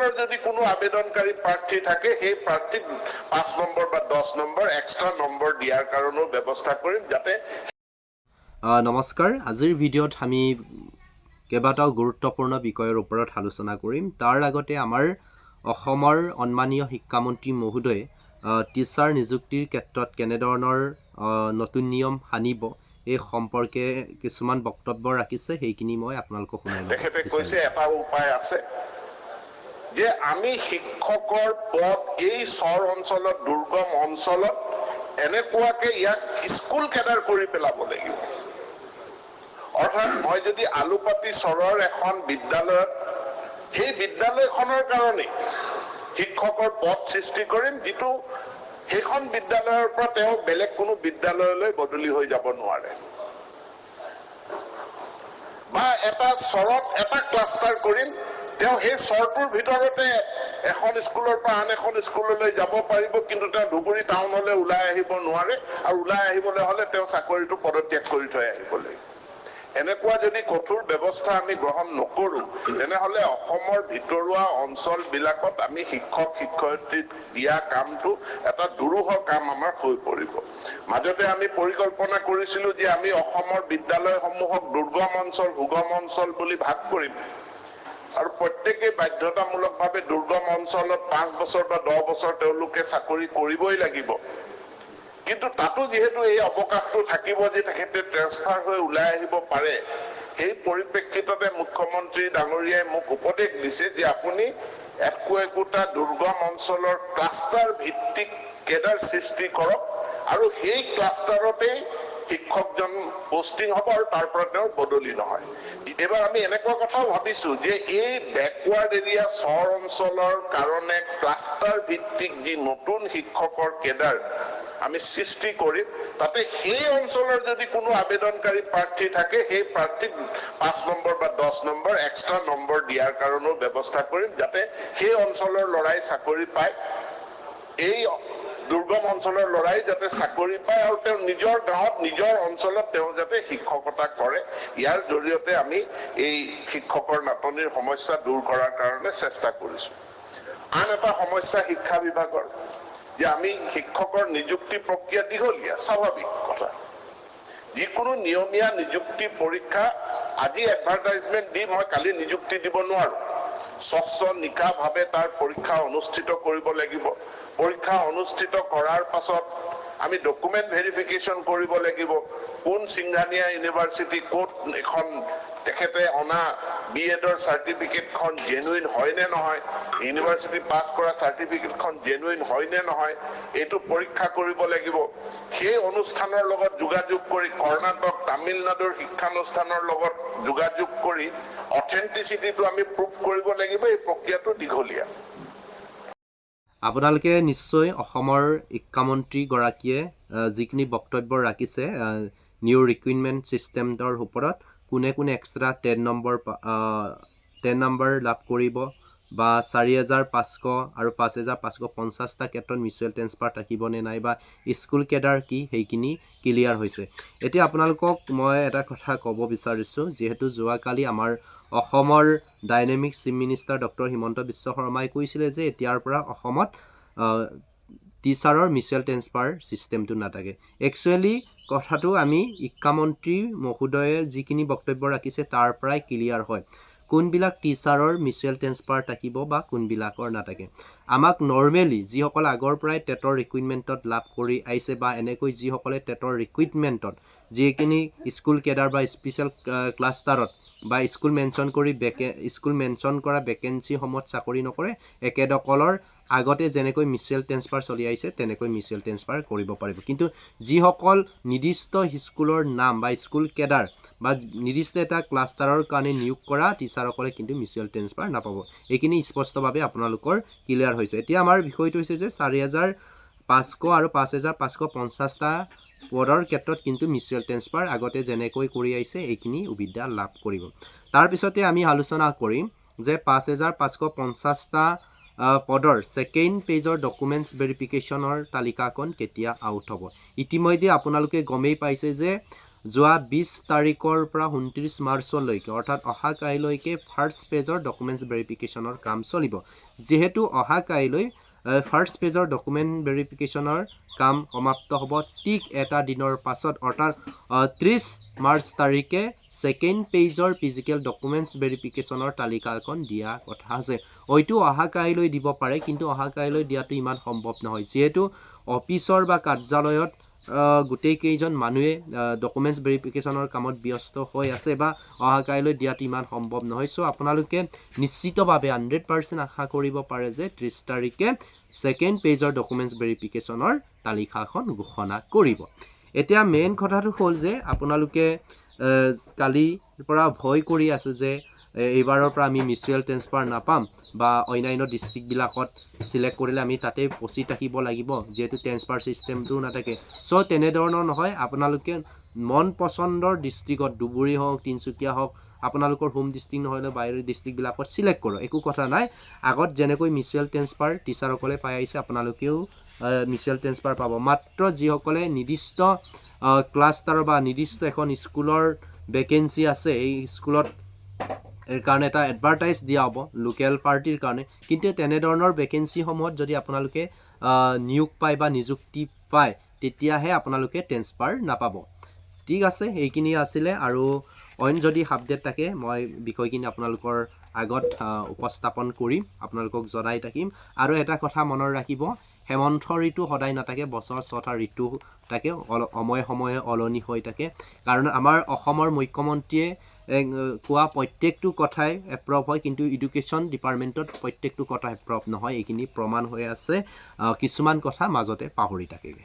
অঞ্চলৰ যদি কোনো আবেদনকাৰী প্ৰাৰ্থী থাকে সেই প্ৰাৰ্থীক পাঁচ নম্বৰ বা দহ নম্বৰ এক্সট্ৰা নম্বৰ দিয়াৰ কাৰণেও ব্যৱস্থা কৰিম যাতে নমস্কাৰ। আজিৰ ভিডিঅ'ত আমি কেইবাটাও গুৰুত্বপূৰ্ণ বিষয়ৰ ওপৰত আলোচনা কৰিম। তাৰ আগতে আমাৰ অসমৰ সন্মানীয় শিক্ষামন্ত্ৰী মহোদয়ে টিচাৰ নিযুক্তিৰ ক্ষেত্ৰত কেনেধৰণৰ নতুন নিয়ম আনিব এই সম্পৰ্কে কিছুমান বক্তব্য ৰাখিছে। সেইখিনি মই আপোনালোকক শুনাই তেখেতে। কৈছে এটা উপায় আছে। যে আমি শিক্ষকৰ পদ এই চৰ অঞ্চলত দুৰ্গম অঞ্চলত এনেকুৱাকে ইয়াক স্কুল কেডাৰ কৰি পেলাব লাগিব। অৰ্থাৎ মই যদি আলুপাতি চৰৰ এখন বিদ্যালয়ত সেই বিদ্যালয়খনৰ কাৰণে শিক্ষকৰ পদ সৃষ্টি কৰিম যিটো সেইখন বিদ্যালয়ৰ পৰা তেওঁ বেলেগ কোনো বিদ্যালয়লৈ বদলি হৈ যাব নোৱাৰে। বা এটা চৰত এটা ক্লাষ্টাৰ কৰিম তেওঁ সেই চৰটোৰ ভিতৰতে এখন স্কুলৰ পৰা আন এখন স্কুললৈ যাব পাৰিব কিন্তু তেওঁ ধুবুৰী টাউনলৈ ওলাই আহিব নোৱাৰে আৰু ওলাই আহিবলৈ হলে তেওঁ চাকৰিটো পদত্যাগ কৰি থৈ আহিব লাগিব এনেকুৱা যদি কঠোৰ ব্যৱস্থা আমি গ্ৰহণ নকৰো তেনেহলে অসমৰ ভিতৰুৱা অঞ্চল বিলাকত আমি শিক্ষক শিক্ষয়িত্ৰীক দিয়া কামটো এটা দুৰূহ কাম আমাৰ হৈ পৰিব। মাজতে আমি পৰিকল্পনা কৰিছিলো যে আমি অসমৰ বিদ্যালয়সমূহক দুৰ্গম অঞ্চল সুগম অঞ্চল বুলি ভাগ কৰিম। আৰু প্ৰত্যেকেই বাধ্যতামূলকভাৱে দুৰ্গম অঞ্চলত পাঁচ বছৰ বা দহ বছৰ তেওঁলোকে চাকৰি কৰিবই লাগিব। কিন্তু তাতো যিহেতু এই অৱকাশটো থাকিব যে তেখেতে ট্ৰেন্সফাৰ হৈ ওলাই আহিব পাৰে, সেই পৰিপ্ৰেক্ষিততে মুখ্যমন্ত্ৰী ডাঙৰীয়াই মোক উপদেশ দিছে যে আপুনি একো একোটা দুৰ্গম অঞ্চলৰ ক্লাষ্টাৰ ভিত্তিক কেডাৰ সৃষ্টি কৰক আৰু সেই ক্লাষ্টাৰতেই শিক্ষকজন পষ্টিং হ'ব আৰু তাৰ পৰা তেওঁৰ বদলি নহয়। এইবাৰ আমি এনেকুৱা কথাও ভাবিছো যে এই বেকৱাৰ্ড এৰিয়া চৰ অঞ্চলৰ কাৰণে ক্লাষ্টাৰ ভিত্তিক যি নতুন শিক্ষকৰ কেডাৰ আমি সৃষ্টি কৰিম, তাতে সেই অঞ্চলৰ যদি কোনো আবেদনকাৰী প্ৰাৰ্থী থাকে, সেই প্ৰাৰ্থীক পাঁচ নম্বৰ বা দহ নম্বৰ এক্সট্ৰা নম্বৰ দিয়াৰ কাৰণেও ব্যৱস্থা কৰিম যাতে সেই অঞ্চলৰ ল'ৰাই চাকৰি পায়। এই দুৰ্গম অঞ্চলৰ ল'ৰাই যাতে চাকৰি পায় আৰু তেওঁ নিজৰ গাঁৱত নিজৰ অঞ্চলত তেওঁ যাতে শিক্ষকতা কৰে ইয়াৰ জৰিয়তে আমি এই শিক্ষকৰ নাটনিৰ সমস্যা দূৰ কৰাৰ কাৰণে চেষ্টা কৰিছো। আন এটা সমস্যা শিক্ষা বিভাগৰ যে আমি শিক্ষকৰ নিযুক্তি প্ৰক্ৰিয়া দীঘলীয়া স্বাভাৱিক কথা। যিকোনো নিয়মীয়া নিযুক্তি পৰীক্ষা আজি এডভাৰটাইজমেণ্ট দি মই কালি নিযুক্তি দিব নোৱাৰো। স্বচ্ছ নিকাভাৱে তাৰ পৰীক্ষা অনুষ্ঠিত কৰিব লাগিব। পৰীক্ষা অনুষ্ঠিত কৰাৰ পাছত আমি ডকুমেণ্ট ভেৰিফিকেশ্যন কৰিব লাগিব। কোন সিংঘানিয়া ইউনিভাৰ্চিটি ক'ত এখন তেখেতে অনা বি এডৰ চাৰ্টিফিকেটখন জেনুইন হয় নে নহয় ইউনিভাৰ্চিটি পাছ কৰা চাৰ্টিফিকেটখন জেনুইন হয় নে নহয় এইটো পৰীক্ষা কৰিব লাগিব। সেই অনুষ্ঠানৰ লগত যোগাযোগ কৰি কৰ্ণাটক তামিলনাডুৰ শিক্ষানুষ্ঠানৰ লগত যোগাযোগ কৰি অথেণ্টিচিটিটো আমি প্ৰুভ কৰিব লাগিব এই প্ৰক্ৰিয়াটো দীঘলীয়া। আপোনালোকে নিশ্চয় অসমৰ শিক্ষামন্ত্ৰীগৰাকীয়ে যিখিনি বক্তব্য ৰাখিছে নিউ ৰিক্ৰুইটমেণ্ট ছিষ্টেমটোৰ ওপৰত কোনে কোনে extra ten number ten number লাভ কৰিব বা চাৰি হাজাৰ পাঁচশ আৰু পাঁচ হাজাৰ পাঁচশ পঞ্চাছটা ক্ষেত্ৰত মিউচুৱেল ট্ৰেন্সফাৰ থাকিবনে নাই বা স্কুল কেডাৰ কি সেইখিনি ক্লিয়াৰ হৈছে। এতিয়া আপোনালোকক মই এটা কথা ক'ব বিচাৰিছোঁ যিহেতু যোৱাকালি আমাৰ অসমৰ dynamic chief minister doctor Himanta Biswa শৰ্মাই কৈছিলে যে এতিয়াৰ পৰা অসমত টিচাৰৰ মিউচুৱেল ট্ৰেন্সফাৰ ছিষ্টেমটো নাথাকে। একচুৱেলি কথাটো আমি শিক্ষামন্ত্ৰী মহোদয়ে যিখিনি বক্তব্য ৰাখিছে তাৰ পৰাই ক্লিয়াৰ হয়। কোনবিলাক টিচাৰৰ মিউচুৱেল ট্ৰেন্সফাৰ থাকিব বা কোনবিলাকৰ নাথাকে। আমাক নৰ্মেলি যিসকল আগৰ পৰাই টেটৰ ৰিক্ৰুইটমেণ্টত লাভ কৰি আহিছে বা এনেকৈ যিসকলে টেটৰ ৰিক্ৰুইটমেণ্টত যিখিনি স্কুল কেডাৰ বা স্পেচিয়েল ক্লাষ্টাৰত বা স্কুল মেনশ্যন কৰি স্কুল মেনশ্যন কৰা ভেকেঞ্চিসমূহত চাকৰি নকৰে একেদকলৰ আগতে যেনেকৈ মিউচুৱেল ট্ৰেন্সফাৰ চলি আহিছে তেনেকৈ মিউচুৱেল ট্ৰেন্সফাৰ কৰিব পাৰিব। কিন্তু যিসকল নিৰ্দিষ্ট স্কুলৰ নাম বা স্কুল কেডাৰ বা নিৰ্দিষ্ট এটা ক্লাষ্টাৰৰ কাৰণে নিয়োগ কৰা টিচাৰসকলে কিন্তু মিউচুৱেল ট্ৰেন্সফাৰ নাপাব। এইখিনি স্পষ্টভাৱে আপোনালোকৰ ক্লিয়াৰ হৈছে। এতিয়া আমাৰ বিষয়টো হৈছে যে চাৰি হাজাৰ পাঁচশ আৰু পাঁচ হাজাৰ পাঁচশ পঞ্চাছটা পদৰ ক্ষেত্ৰত কিন্তু মিউচুৱেল ট্ৰেন্সফাৰ আগতে যেনেকৈ কৰি আহিছে এইখিনি সুবিধা লাভ কৰিব। তাৰপিছতে আমি আলোচনা কৰিম যে পাঁচ হাজাৰ পাঁচশ পঞ্চাছটা পদৰ ছেকেণ্ড পেজৰ ডকুমেণ্টছ ভেৰিফিকেশ্যনৰ তালিকাখন কেতিয়া আউট হ'ব। ইতিমধ্যে আপোনালোকে গমেই পাইছে যে যোৱা বিছ তাৰিখৰ পৰা ঊনত্ৰিছ মাৰ্চলৈকে অৰ্থাৎ অহা কাইলৈকে ফাৰ্ষ্ট পেজৰ ডকুমেণ্টছ ভেৰিফিকেশ্যনৰ কাম চলিব। যিহেতু অহা কাইলৈ ফাৰ্ষ্ট পেজৰ ডকুমেণ্ট ভেৰিফিকেশ্যনৰ কাম সমাপ্ত হ'ব। ঠিক এটা দিনৰ পাছত অৰ্থাৎ ত্ৰিছ মাৰ্চ তাৰিখে ছেকেণ্ড পেজৰ ফিজিকেল ডকুমেণ্টছ ভেৰিফিকেশ্যনৰ তালিকাখন দিয়া কথা আছে। হয়তো অহা কাইলৈ দিব পাৰে কিন্তু অহা কাইলৈ দিয়াটো ইমান সম্ভৱ নহয়। যিহেতু অফিচৰ বা কাৰ্যালয়ত আহ, গোটেই কেইজন মানুহে ডকুমেণ্টছ ভেৰিফিকেশ্যনৰ কামত ব্যস্ত হৈ আছে বা অহা কাইলৈ দিয়াটো ইমান সম্ভৱ নহয়। চ' আপোনালোকে নিশ্চিতভাৱে হাণ্ড্ৰেড পাৰ্চেণ্ট আশা কৰিব পাৰে যে ত্ৰিছ তাৰিখে ছেকেণ্ড পেজৰ ডকুমেণ্টছ ভেৰিফিকেশ্যনৰ তালিকাখন ঘোষণা কৰিব। এতিয়া মেইন কথাটো হ'ল যে আপোনালোকে কালিৰ পৰা ভয় কৰি আছে যে এইবাৰৰ পৰা আমি মিউচুৱেল ট্ৰেন্সফাৰ নাপাম বা অন্যান্য ডিষ্ট্ৰিক্টবিলাকত চিলেক্ট কৰিলে আমি তাতে ফচি থাকিব লাগিব যিহেতু ট্ৰেন্সফাৰ ছিষ্টেমটোও নাথাকে। চ' তেনেধৰণৰ নহয় আপোনালোকে মন পচন্দৰ ডিষ্ট্ৰিক্টত ধুবুৰী হওক তিনিচুকীয়া হওক আপোনালোকৰ হোম ডিষ্ট্ৰিক্ট নহ'লেও বাহিৰৰ ডিষ্ট্ৰিক্টবিলাকত চিলেক্ট কৰক একো কথা নাই। আগত যেনেকৈ মিউচুৱেল ট্ৰেন্সফাৰ টিচাৰসকলে পাই আহিছে আপোনালোকেও মিউচুৱেল ট্ৰেন্সফাৰ পাব। মাত্ৰ যিসকলে নিৰ্দিষ্ট ক্লাষ্টাৰ বা নিৰ্দিষ্ট এখন স্কুলৰ ভেকেঞ্চি আছে এই স্কুলত কাৰণে এটা এডভাৰটাইজ দিয়া হ'ব লোকেল পাৰ্টিৰ কাৰণে। কিন্তু তেনেধৰণৰ ভেকেঞ্চিসমূহত যদি আপোনালোকে নিয়োগ পায় বা নিযুক্তি পায় তেতিয়াহে আপোনালোকে ট্ৰেন্সফাৰ নাপাব। ঠিক আছে এইখিনি আছিলে আৰু অইন যদি আপডেট থাকে মই বিষয়খিনি আপোনালোকৰ আগত উপস্থাপন কৰিম আপোনালোকক জনাই থাকিম। আৰু এটা কথা মনত ৰাখিব হেমন্ত ঋতু সদায় নাথাকে বছৰ ছটা ঋতু থাকে অল সময়ে সময়ে সলনি হৈ থাকে। কাৰণ আমাৰ অসমৰ মুখ্যমন্ত্ৰীয়ে কোৱা প্ৰত্যেকটো কথাই এপ্ৰভ হয় কিন্তু এডুকেশ্যন ডিপাৰ্টমেণ্টত প্ৰত্যেকটো কথা এপ্ৰভ নহয়। এইখিনি প্ৰমাণ হৈ আছে। কিছুমান কথা মাজতে পাহৰি থাকেগৈ।